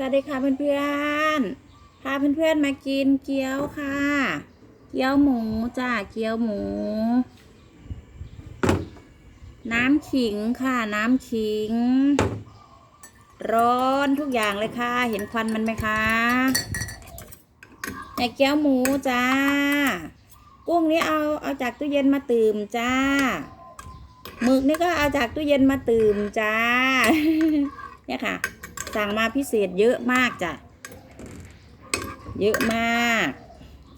สวัสดีค่ะเพื่อนๆพาเพื่อนๆมากินเกี๊ยวค่ะ เกี๊ยวหมูจ้าเกี๊ยวหมู น้ำขิงค่ะ น้ำขิง ร้อนทุกอย่างเลยค่ะ เห็นควันมันไหมคะในเกี๊ยวหมูจ้า กุ้งนี้เอาเอาจากตู้เย็นมาตื่มจ้าหมึกนี่ก็เอาจากตู้เย็นมาตื่มจ้า เนี่ยค่ะ สั่งมาพิเศษเยอะมากจ้ะ เยอะมาก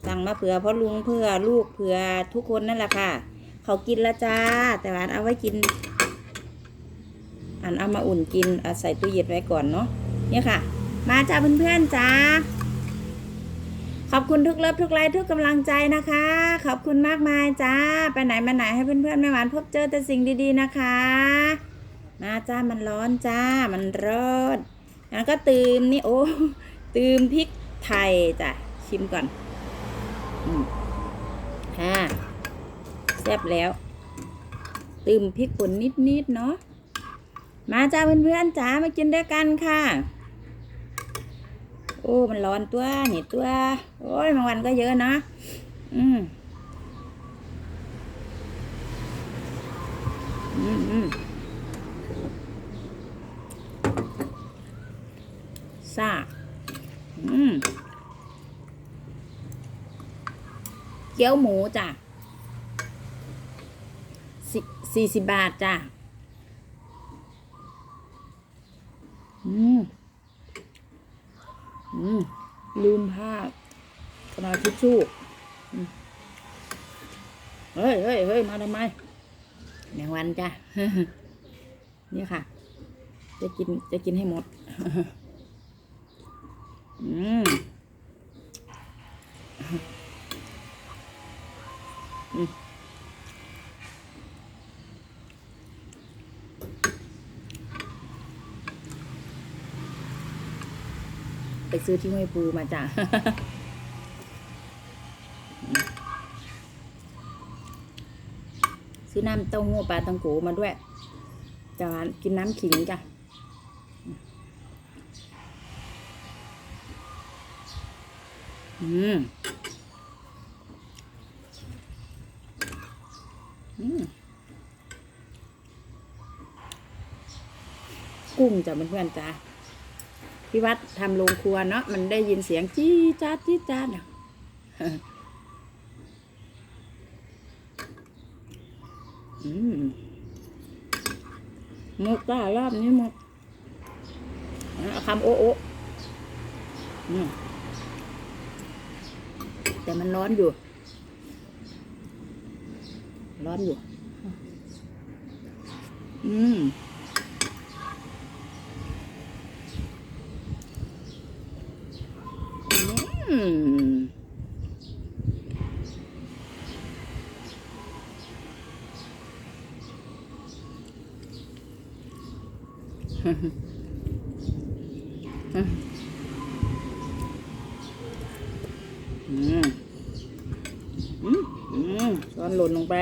สั่งมาเผื่อพ่อลุงเผื่อลูกเผื่อทุกคนนั่นแหละค่ะ เขากินล้วจ้า แต่ว่าเอาไว้กิน อันเอามาอุ่นกินเอาใส่ตู้เย็นไว้ก่อนเนาะ เนี่ยค่ะ มาจ้าเพื่อนๆจ้า ขอบคุณทุกเลิฟทุกไลค์ทุกกำลังใจนะคะ ขอบคุณมากมายจ้า ไปไหนมาไหนให้เพื่อนๆแม่หวานพบเจอแต่สิ่งดีๆนะคะมาจ้ามันร้อนจ้า มันร้อน งั้นก็ตืมนี่โอ้ตืมพริกไทยจ้ะชิมก่อนอืมค่ะแซ่บแล้ว ตืมพริกป่นนิดๆเนาะมาจ้าเพื่อนๆจ้ามากินด้วยกันค่ะ โอ้มันร้อนตัวนี่ตัว โอ้ยบางวันก็เยอะนะอืมอืมอืม ซ่า อืมเกี๊ยวหมูจ้ะสี่สิบบาทจ้ะ อืม อืม ลืมผ้ากระดาษทิชชู่เฮ้ยเฮ้ยเฮ้ยมาทำไมแมงวันจ้ะ นี่ค่ะ จะกิน จะกินให้หมด อืมอืมไปซื้อที่ห้วยปูมาจ้ะ ซื้อน้ำเต้าหู้ปลาตังโกมาด้วยจะกินน้ำขิงจ้ะ อืมกุ้งจ้ะเพื่อนๆจ้ะพี่วัดทำโรงครัวเนาะมันได้ยินเสียงจี้จ้าจี้จ้าดอะอืมหมกจ้ารอบนี้หมกเอาคำโอะโอะอืม แต่มันร้อนอยู่ ร้อนอยู่ อืมอืมอืม อืม อืมช้ อนหล่นลงไป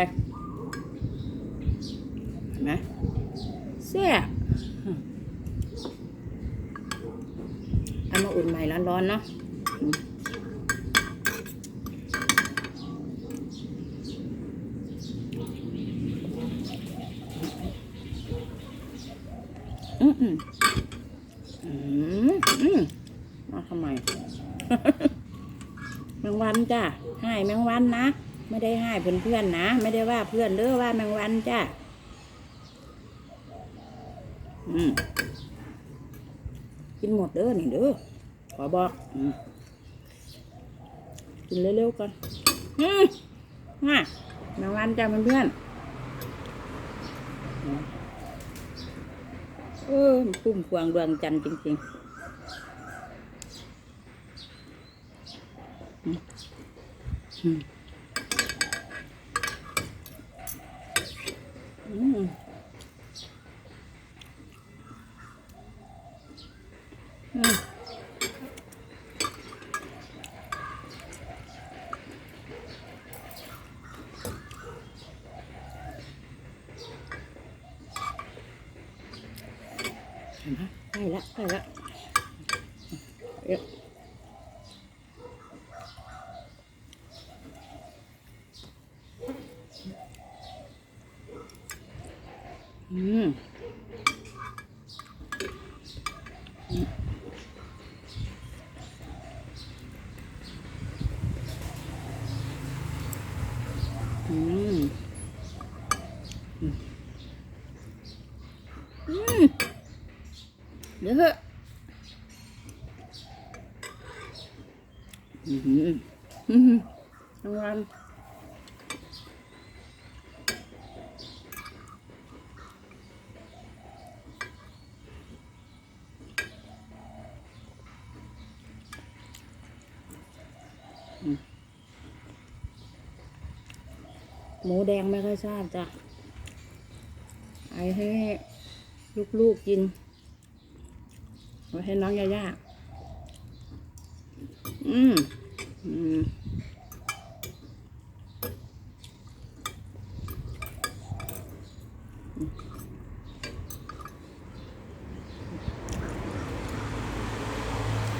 เห็นไหมแซ่บเอามาอุ่นใหม่ร้อนๆเนาะอืมอืมอืมอืมอืมมาทำไมแมงวันจ้ะให้แมงวันนะ ไม่ได้ให้เพื่อนๆนะ ไม่ได้ว่าเพื่อนเด้อว่าแมงวันจ้ะอืมกินหมดเด้อนี่เด้อขอบอกอืมกินเร็วๆก่อนอืมน่ะแมงวันจ้ะเพื่อนๆอืมเออพุ่มพวงดวงจันทร์จริงๆอืมอืมอืมเห็น ไหมใกล้ละใกล้ละเยอะอืม อืม อืม อืม เดี๋ ยวเถอะอืมอืมทั้งวันอืมหมูแดงไม่ค่อยชอบจ้ะไอให้ลูกๆกิน ไว้ให้น้องยาย่าอืมอืม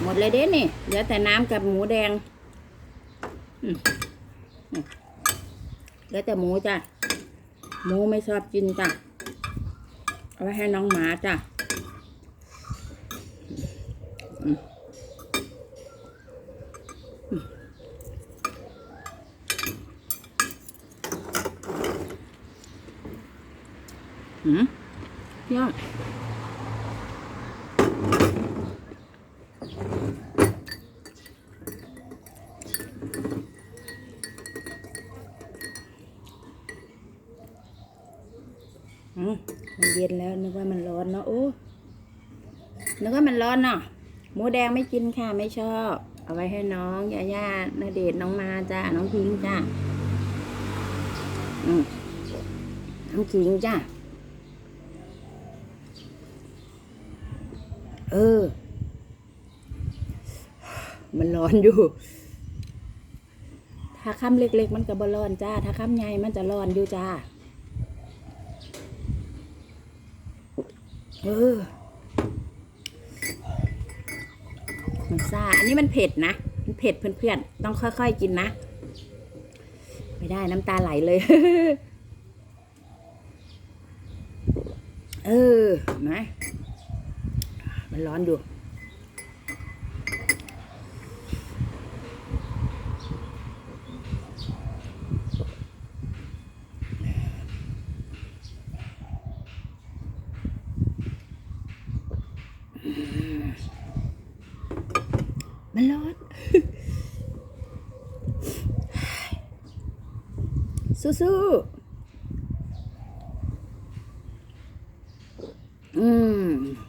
หมดเลยเด้นี่ เหลือแต่น้ำกับหมูแดงเหลือแต่หมูจ้ะ หมูไม่ชอบกินจ้ะ เอาไว้ให้น้องหมาจ้ะ หืมยอดอืมมันเย็นแล้วนึกว่ามันร้อนเนาะโอ้นึกว่ามันร้อนเนาะหมูแดงไม่กินค่ะไม่ชอบ เอาไว้ให้น้องยาย่านาเดชน้องมาจ้าน้องพิงจ้าอืมน้องขิงจ้า เออ มันร้อนอยู่ ถ้าค่ำเล็ก ๆ มันก็บ่ร้อนจ้า ถ้าค่ำใหญ่มันจะร้อนอยู่จ้า เออ มันซ่า อันนี้มันเผ็ดนะ มันเผ็ดเพื่อนๆ ต้องค่อย ๆ กินนะ ไม่ได้น้ำตาไหลเลย เออเห็น มมันร้อนดูมันร้อน สู้ๆอืม